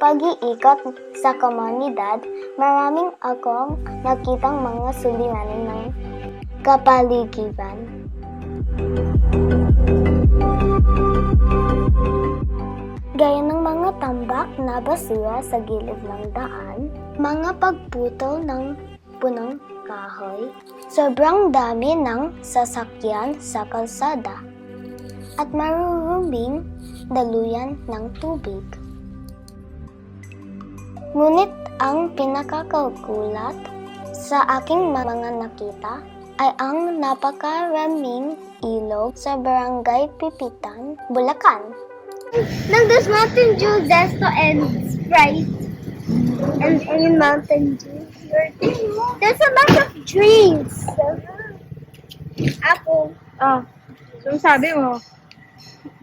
pag-iikot sa komunidad, maraming akong nakitang mga suliranin ng kapaligiran. Gaya ng mga tambak na basura sa gilid ng daan, mga pagputol ng punong kahoy, sobrang dami ng sasakyan sa kalsada, at maruruming daluyan ng tubig. Ngunit ang pinakakagulat sa aking mga nakita ay ang napakaraming ilog sa barangay Pipitan, Bulacan. Now there's Mountain Dew, Zesto, and Sprite. And, and Mountain Dew. There's a bunch of drinks. Apple. Oh, so sabi mo,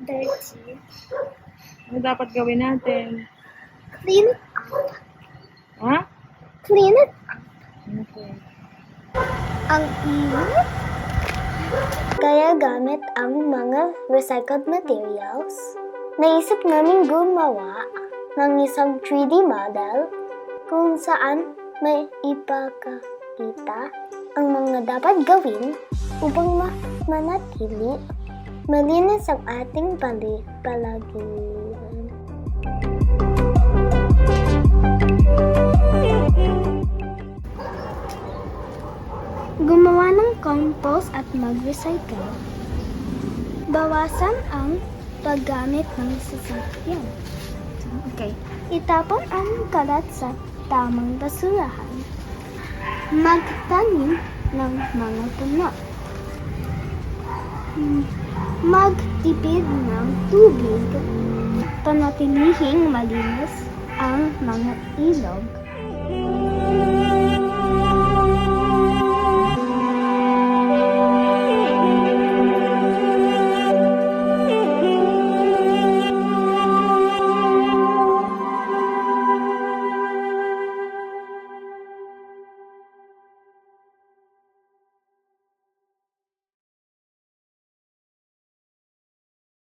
Dirty. ano dapat gawin natin? Clean it. Ha? Clean it. Okay. Ang init. Kaya gamit ang mga recycled materials, naisip namin gumawa ng isang 3D model kung saan may ipakakita ang mga dapat gawin upang ma- manatili malinis ang ating pali palagiran. Gumawa ng compost at mag-recycle. Bawasan ang paggamit ng sasakyan. Okay. Itapon ang kalat sa tamang basurahan. Magtanim ng mga puno. Magtipid ng tubig. Panatilihing malinis ang mga ilog